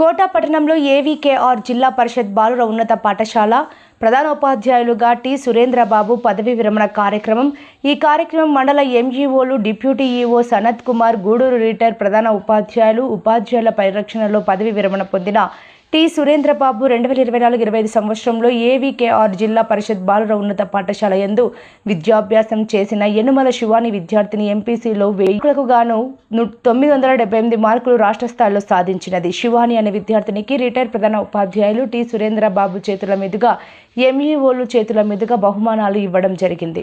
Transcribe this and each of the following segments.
కోట పట్టణంలో ఏవీకేఆర్ జిల్లా పరిషత్ బాలుర ఉన్నత పాఠశాల ప్రధానోపాధ్యాయులుగా టి సురేంద్రబాబు పదవీ విరమణ కార్యక్రమం. ఈ కార్యక్రమం మండల ఎంఈఓలు deputy EO Sanat Kumar Gudur retire ప్రధాన ఉపాధ్యాయులు ఉపాధ్యాయుల పరిరక్షణలో పదవీ విరమణ పొందిన టి సురేంద్రబాబు రెండు వేల ఇరవై నాలుగు ఇరవై ఐదు సంవత్సరంలో ఏవికేఆర్ జిల్లా పరిషత్ బాలుర ఉన్నత పాఠశాల యందు విద్యాభ్యాసం చేసిన యనుమల శివాని విద్యార్థిని ఎంపీసీలో వెయ్యిలకు గాను తొమ్మిది వందల డెబ్బై ఎనిమిది మార్కులు రాష్ట్ర స్థాయిలో సాధించినది. శివాని అనే విద్యార్థినికి రిటైర్ ప్రధాన ఉపాధ్యాయులు టి సురేంద్రబాబు చేతుల మీదుగా ఎంఈఓలు చేతుల మీదుగా బహుమానాలు ఇవ్వడం జరిగింది.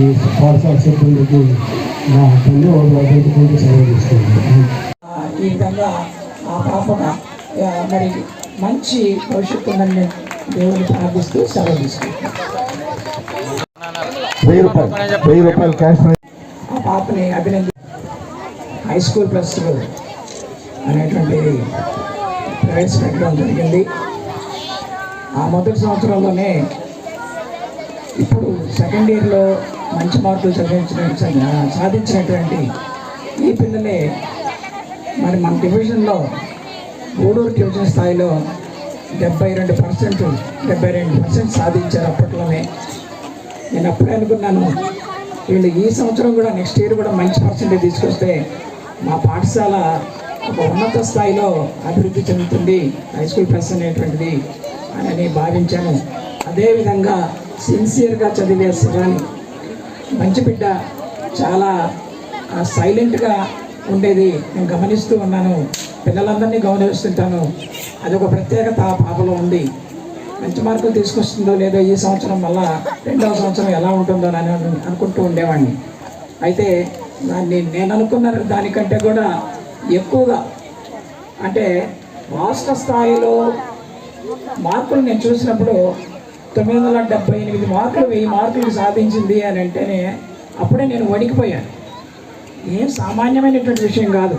ఈ పాఠశాల సిబ్బందికి ధన్యవాదాలు తెలుపుకుంటూ సెలవు తీసుకుంటున్నాను ఆ, ఈ విధంగా ఆ పాపన ఆ, మరి మంచి భవిష్యత్తు ఉందని దేవుని ప్రార్థిస్తూ సెలవు ఆ పాపని అభినంది హై స్కూల్ ప్లస్ టూ అనేటువంటి ప్రవేశపెట్టడం జరిగింది. ఆ మొదటి సంవత్సరంలోనే ఇప్పుడు సెకండ్ ఇయర్లో మంచి మార్కులు చదివించిన సాధించినటువంటి ఈ పిల్లలే మరి మన డివిజన్లో గూడూరు డివిజన్ స్థాయిలో డెబ్బై రెండు పర్సెంట్ డెబ్బై రెండు పర్సెంట్ సాధించారు అప్పట్లోనే. నేను అప్పుడే అనుకున్నాను వీళ్ళు ఈ సంవత్సరం కూడా నెక్స్ట్ ఇయర్ కూడా మంచి పర్సెంటేజ్ తీసుకొస్తే మా పాఠశాల ఒక ఉన్నత స్థాయిలో అభివృద్ధి చెందుతుంది హై స్కూల్ ప్లస్ అనేటువంటిది అని భావించాను. అదేవిధంగా సిన్సియర్గా చదివే శివాని మంచి బిడ్డ చాలా సైలెంట్గా ఉండేది. నేను గమనిస్తూ ఉన్నాను. పిల్లలందరినీ అది అదొక ప్రత్యేకత ఆ పాపలో ఉంది. మంచి మార్కులు తీసుకొస్తుందో లేదో ఈ సంవత్సరం వల్ల రెండవ సంవత్సరం ఎలా ఉంటుందో అని అనుకుంటూ ఉండేవాడిని. అయితే దాన్ని నేను అనుకున్న దానికంటే కూడా ఎక్కువగా అంటే రాష్ట్ర స్థాయిలో మార్కులు నేను చూసినప్పుడు తొమ్మిది వందల డెబ్బై ఎనిమిది మార్కులు వెయ్యి మార్కులు సాధించింది అని అంటేనే అప్పుడే నేను వణికిపోయాను. ఏం సామాన్యమైనటువంటి విషయం కాదు.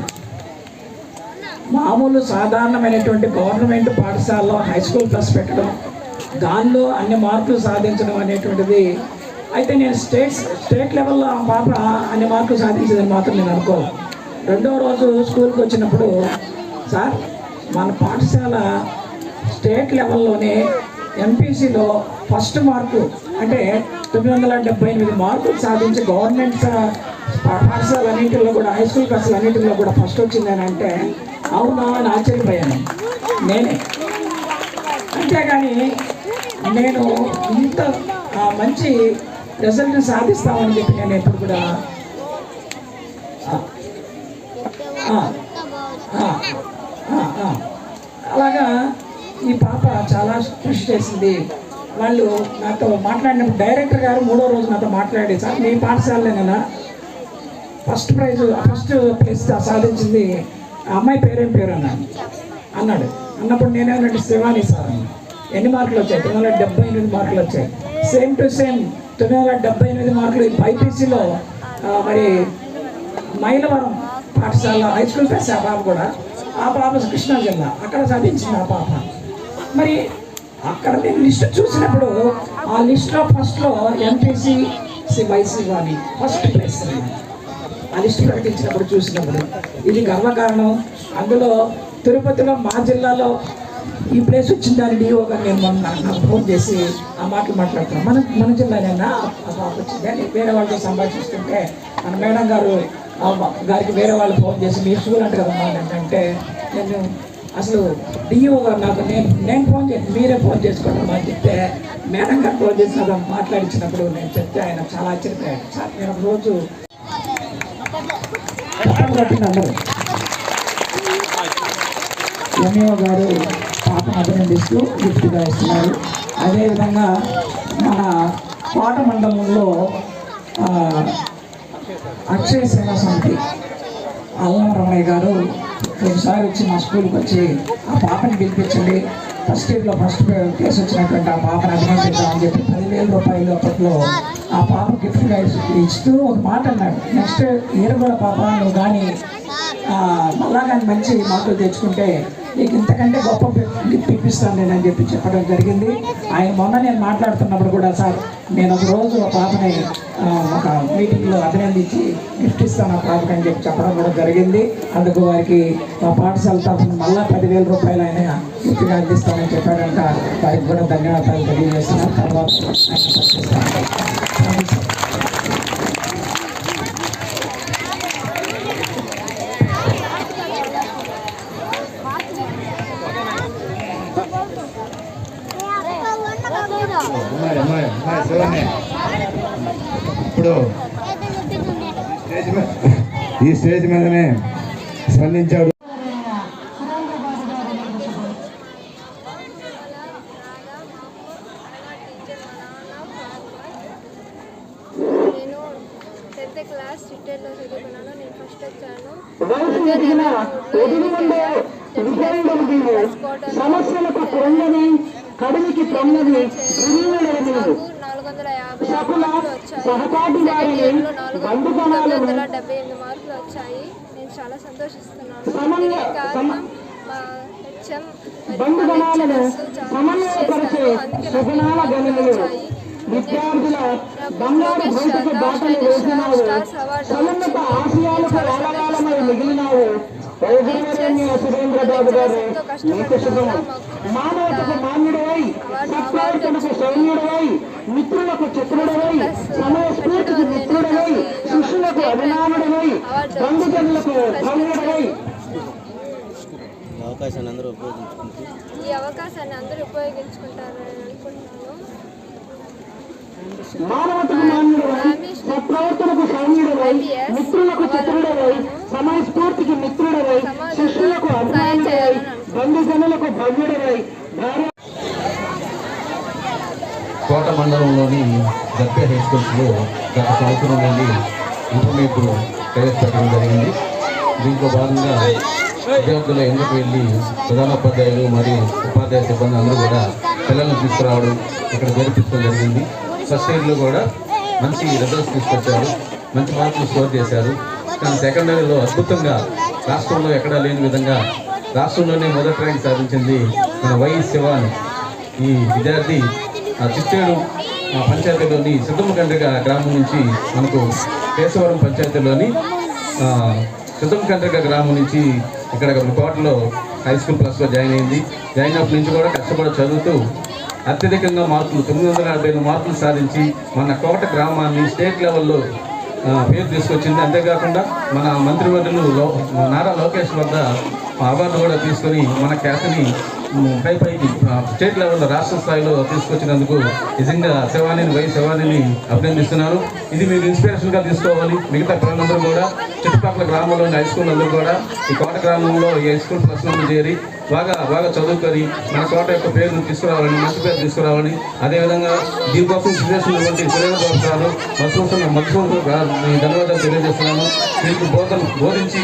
మామూలు సాధారణమైనటువంటి గవర్నమెంట్ పాఠశాలలో హై స్కూల్ ప్లస్ పెట్టడం దానిలో అన్ని మార్కులు సాధించడం అనేటువంటిది అయితే నేను స్టేట్ స్టేట్ లెవెల్లో ఆ పాప అన్ని మార్కులు సాధించదని మాత్రం నేను అనుకో రెండో రోజు స్కూల్కి వచ్చినప్పుడు సార్ మన పాఠశాల స్టేట్ లెవెల్లోనే ఎంపీసీలో ఫస్ట్ మార్కు అంటే తొమ్మిది వందల డెబ్బై ఎనిమిది మార్కులు సాధించి గవర్నమెంట్ పాఠశాల అన్నింటిలో కూడా హై స్కూల్ క్లాసులు అన్నింటిలో కూడా ఫస్ట్ వచ్చిందని అంటే అవునా అని ఆశ్చర్యపోయాను. నేనే. అంతేగాని నేను ఇంత మంచి రిజల్ట్ని సాధిస్తామని చెప్పి నేను ఎప్పుడు కూడా అలాగా ఈ పాప చాలా కృషి చేసింది. వాళ్ళు నాతో మాట్లాడినప్పుడు డైరెక్టర్ గారు మూడో రోజు నాతో మాట్లాడి సార్ మీ పాఠశాలనేనా ఫస్ట్ ప్రైజ్ ఫస్ట్ ప్లేస్ సాధించింది. ఆ అమ్మాయి పేరేం పేరు అన్నాడు అన్నాడు. అన్నప్పుడు నేనేమన్నట్టు శివాని సార్ ఎన్ని మార్కులు వచ్చాయి? తొమ్మిది వందల డెబ్బై ఎనిమిది మార్కులు వచ్చాయి. సేమ్ టు సేమ్ తొమ్మిది వందల డెబ్బై ఎనిమిది మార్కులు బైపీసీలో మరి మైలవరం పాఠశాల హై స్కూల్ ప్లస్ ఆ పాప కూడా. ఆ పాప కృష్ణా జిల్లా. అక్కడ సాధించింది ఆ పాప. మరి అక్కడ నేను లిస్ట్ చూసినప్పుడు ఆ లిస్ట్లో ఫస్ట్లో MPC YC Vani first place ఆ లిస్ట్ ప్రకటించినప్పుడు చూసినప్పుడు ఇది గర్వకారణం అందులో తిరుపతిలో మా జిల్లాలో ఈ ప్లేస్ వచ్చిందని డిఓ గారు నేను మొన్న నాకు ఫోన్ చేసి ఆ మాటలు మాట్లాడుతున్నాను మన మన జిల్లానేనా ఆ పాప వచ్చింది? వేరే వాళ్ళతో సంభాషిస్తుంటే మన మేడం గారు గారికి వేరే వాళ్ళు ఫోన్ చేసి మీరు స్కూల్ అంట కదమ్మా అంటే నేను అసలు డిఓ గారు నాకు నేను నేను ఫోన్ చేసి మీరే ఫోన్ చేసుకోండి అని చెప్తే మేడం గారు ఫోన్ చేసి మాట్లాడించినప్పుడు నేను చెప్తే ఆయన చాలా ఆశ్చర్యపోయాడు. సార్ నేను రోజు అందరూ. ఎంఈఓ గారు పాపను అభినందిస్తూ గిఫ్ట్గా ఇస్తున్నారు. అదేవిధంగా మన కోట మండలంలో అక్షయ సేవా సమితి అల్లం రమణయ్య గారు ఒకసారి వచ్చి మా స్కూల్కి వచ్చి ఆ పాపని పిలిపించండి. ఫస్ట్ ఇయర్లో ఫస్ట్ కేసు వచ్చినటువంటి ఆ పాపను అభినందిద్దామని చెప్పి పదివేల రూపాయలు అప్పట్లో ఆ పాప గిఫ్ట్గా ఇస్తూ ఒక మాట అన్నాడు. నెక్స్ట్ ఇయర్ కూడా పాప నువ్వు కానీ మళ్ళా కానీ మంచి మార్కులు తెచ్చుకుంటే నీకు ఇంతకంటే గొప్ప గిఫ్ట్ ఇప్పిస్తాను నేను అని చెప్పి చెప్పడం జరిగింది. ఆయన మొన్న నేను మాట్లాడుతున్నప్పుడు కూడా సార్ నేను ఒక రోజు ఒక పాపని ఒక మీటింగ్లో అభినందించి గిఫ్ట్ ఇస్తాను ఆ పాపకి అని చెప్పి చెప్పడం కూడా జరిగింది అందుకు వారికి మా పాఠశాల తరఫున మళ్ళా పదివేల రూపాయలు ఆయన గిఫ్ట్గా అందిస్తామని చెప్పాడు కనుక వారికి కూడా ధన్యవాదాలు తెలియజేస్తున్నాను తర్వాత ఆయన ప్రశ్నిస్తాను. Thank you sir. అమ్మాయి అమ్మాయి మీద ఈ స్టేజ్ మీదనే స్పందించాడు. క్లాస్ రిటైర్లో చదువుకున్నాను. నేను ఫస్ట్ వచ్చాను. సమస్యలకు పొందని కడుపుకి పొందని వందల యాభై ఆరు మార్కులు వచ్చాయి. సెకండ్ ఇయర్లో నాలుగు తొమ్మిది వందల డెబ్బై ఎనిమిది మార్కులు వచ్చాయి. నేను చాలా సంతోషిస్తున్నాను. దీనికి కారణం మా హెచ్ఎం విద్యార్థుల నాకు లోకేష్ శర్మ శైలేష్ స్టార్స్ అవార్డు సమున్నత వచ్చింది ఆశయాలకు చాలా కాలకాలమై సంతోషిస్తున్నాను మిగిలినావు ఓగిరివరణ్య సురేంద్రబాబు గారు ఎంతో నీకు కష్టపడడం శుభం. వల్ల మాకు మానవతకు మాన్యుడవై సత్ప్రవర్తనకు సౌమ్యుడవై మిత్రులకు చతురుడవై సమయస్ఫూర్తికి మిత్రుడవై శిష్యులకు అభిమానుడవై బంధుజనులకు భవ్యుడవై అవకాశాన్ని అందరూ ఉపయోగించుకుంటూ? ఈ అవకాశాన్ని అందరూ ఉపయోగించుకుంటారని అనుకుంటున్నాను. మానవతకు మాన్యుడవై సత్ప్రవర్తనకు సౌమ్యుడవై మిత్రులకు చతురుడవై సమయస్ఫూర్తికి మిత్రుడవై శిష్యులకు అభిమానుడవై బంధుజనులకు భవ్యుడవై భార్య కోట మండలంలోని గద్దె హై స్కూల్స్లో గత సంవత్సరం నుండి ఇంటర్మీడియట్ ప్రవేశపెట్టడం జరిగింది. దీంట్లో భాగంగా విద్యార్థుల ఎందుకు వెళ్ళి ప్రధానోపాధ్యాయులు మరియు ఉపాధ్యాయ సిబ్బంది అందరూ కూడా పిల్లల్ని తీసుకురావడం ఇక్కడ జరిపించడం జరిగింది. ఫస్ట్ ఇయర్లో కూడా మంచి రిజల్ట్స్ తీసుకొచ్చారు. మంచి మార్కులు స్కోర్ చేశారు. కానీ సెకండరీలో అద్భుతంగా రాష్ట్రంలో ఎక్కడా లేని విధంగా రాష్ట్రంలోనే మొదటి ర్యాంక్ సాధించింది మన వైఎస్ శివాన్. ఈ విద్యార్థి చిత్తేడు ఆ పంచాయతీలోని సిద్ధమకండ్రిక గ్రామం నుంచి మనకు కేశవరం పంచాయతీలోని సిద్ధమకండ్రిక గ్రామం నుంచి ఇక్కడ కోటలో హై స్కూల్ ప్లస్లో జాయిన్ అయింది. జాయిన్ అప్పటి నుంచి కూడా కష్టపడి చదువుతూ అత్యధికంగా మార్కులు తొమ్మిది వందల నలభై ఐదు మార్కులు సాధించి మన కోట గ్రామాన్ని స్టేట్ లెవెల్లో పేరు తీసుకొచ్చింది. అంతేకాకుండా మన మంత్రివర్యులు లో నారా లోకేష్ వద్ద అవార్డు కూడా తీసుకొని మన ఖ్యాతిని పై పైకి స్టేట్ లెవెల్లో రాష్ట్ర స్థాయిలో తీసుకొచ్చినందుకు నిజంగా శివానిని వై శివానిని అభినందిస్తున్నాను ఇది మీరు ఇన్స్పిరేషన్గా తీసుకోవాలి. మిగతా పిల్లలందరూ కూడా చుట్టుపక్కల ఉన్న హై స్కూల్ అందరూ కూడా ఈ కోట గ్రామంలో ఈ హై స్కూల్ ప్రశ్నలు చేరి బాగా బాగా చదువుకొని మన కోట యొక్క పేరును తీసుకురావాలని మంచి పేరు తీసుకురావాలని అదేవిధంగా దీనికోసం చేసినటువంటి సురేంద్ర బాబు గారు మత్స్య మధుసూదన్ గారు ధన్యవాదాలు తెలియజేస్తున్నాను మీకు బోధన బోధించి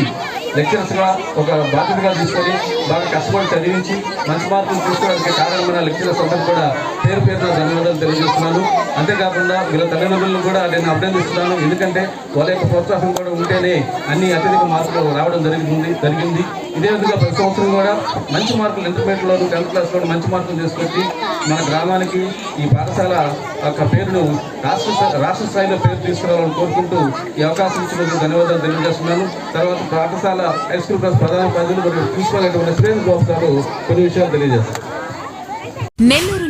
లెక్చరర్స్గా ఒక బాధ్యతగా తీసుకొని బాగా కష్టపడి చదివించి మంచి మార్కులు తీసుకోవడానికి కారణమైన లెక్చరర్స్ అందరూ కూడా పేరు పేరున ధన్యవాదాలు తెలియజేస్తున్నాను. అంతేకాకుండా వీళ్ళ తల్లిదండ్రులను కూడా నేను అభినందిస్తున్నాను. ఎందుకంటే వాళ్ళ యొక్క ప్రోత్సాహం కూడా ఉంటేనే అన్ని అత్యధిక మార్కులు రావడం జరిగింది జరిగింది. ఇదే విధంగా ప్రతి సంవత్సరం కూడా మంచి మార్కులు ఇంటర్మీడియట్లో టెన్త్ క్లాస్లో మంచి మార్కులు తీసుకొచ్చి మన గ్రామానికి ఈ పాఠశాల యొక్క పేరును రాష్ట్ర రాష్ట్ర స్థాయిలో పేరు తీసుకురావాలని కోరుకుంటూ ఈ అవకాశం ఇచ్చినందుకు ధన్యవాదాలు తెలియజేస్తున్నాను. తర్వాత పాఠశాల హై స్కూల్ క్లాస్ ప్రధాన ప్రజలు మరియు ప్రిన్సిపల్ అయినటువంటి సురేంద్ర గారు కొన్ని విషయాలు తెలియజేస్తారు.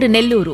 రోడ్ నెల్లూరు.